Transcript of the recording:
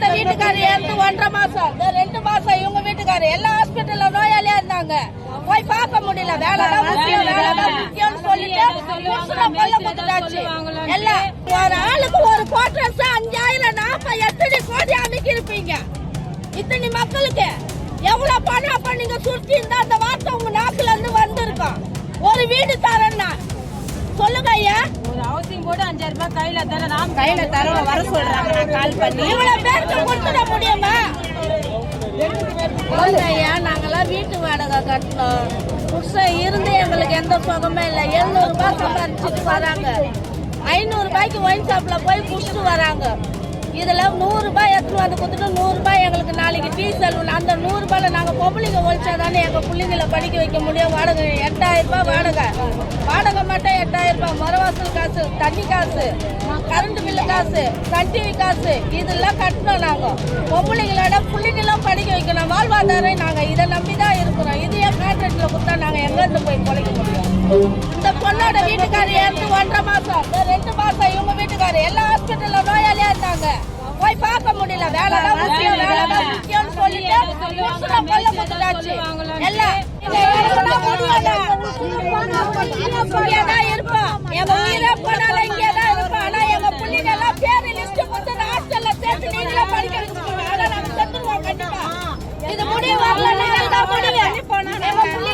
பொண்ணோட வீட்டுக்காரர் இறந்து ஒன்றரை மாசம். ரெண்டு மாசம் இவங்க வீட்டுக்காரர். எல்லா ஹாஸ்பிட்டல்ல நோயாளியா இருந்தாங்க. போய் பார்க்க முடியல. வேலை தான் முக்கியம் வேலை தான் முக்கியம்னு சொல்லிட்டு கொல்ல எல்லாம் ஒரு ஆளுக்கு ஒரு கோட்ரஸ் அஞ்சாயிரம் நாற்பது எத்தனை கோடி அமைக்கி இருப்பீங்க இத்தனை மக்களுக்கு எவ்வளவு பணம் அப்ப நீங்க சுருட்டி இருந்தா அந்த ஒரு ஹவுசிங் போர்டு அஞ்சாயிரம் ரூபாய் கையில தர கையில தர வர சொல்றாங்க. நான் கால் பண்ணி. இவ்வளவு பேருக்கு கொடுத்துட முடியுமா? இல்ல ஐயா நாங்கெல்லாம் வீட்டு வாடகை கட்டணும். புருஷன் இருந்து எங்களுக்கு எந்த சுகமே இல்லை. எழுநூறு ரூபாய் சம்பாதிச்சுட்டு வராங்க. ஐநூறு ரூபாய்க்கு ஒயின் ஷாப்ல போய் குடிச்சிட்டு வராங்க. இதுல நூறு ரூபாய் எடுத்துட்டு வந்து கொடுத்துட்டு நூறு ரூபாய் எங்களுக்கு நாளைக்கு டீ செலவு. அந்த நூறு ரூபாயில நாங்க பொம்பளைங்க ஒழிச்சா தானே எங்க பிள்ளைங்களை படிக்க வைக்க முடியும்? வாடகை எட்டாயிரம் ரூபாய் வாடகை. வாடகை மட்டும் ரூபாய் மரவாசல் காசு தண்ணி காசு கரண்ட் பில்லு காசு சன் டிவி காசு இதெல்லாம் கட்டணும் நாங்க. பொம்பளைங்களோட பிள்ளைங்களும் படிக்க வைக்கணும். வாழ்வாதாரம் நாங்க இதை நம்பி தான் இருக்கிறோம் இதையே கான்ட்ராக்ட்ல கொடுத்தா நாங்க எங்க இருந்து போய் பொழைக்க முடியும்? இந்த பொண்ணோட வீட்டுக்காரர் இறந்து ஒன்றரை இந்த ரெண்டு மாசம் இவங்க வீட்டுக்காரர் எல்லா ஹாஸ்பிட்டல்ல நோயாளியா இருந்தாங்க. போய் பார்க்க முடியல. வேலை தான் முக்கியம் வேலை தான் முக்கியம்னு சொல்லிட்டு புருஷனை கொல்ல கொடுத்தாச்சு எல்லாம். எங்க உயிரே போனாலும் இங்கே இது முடிவு வரல நீங்கள் தான் முடிவு. எங்க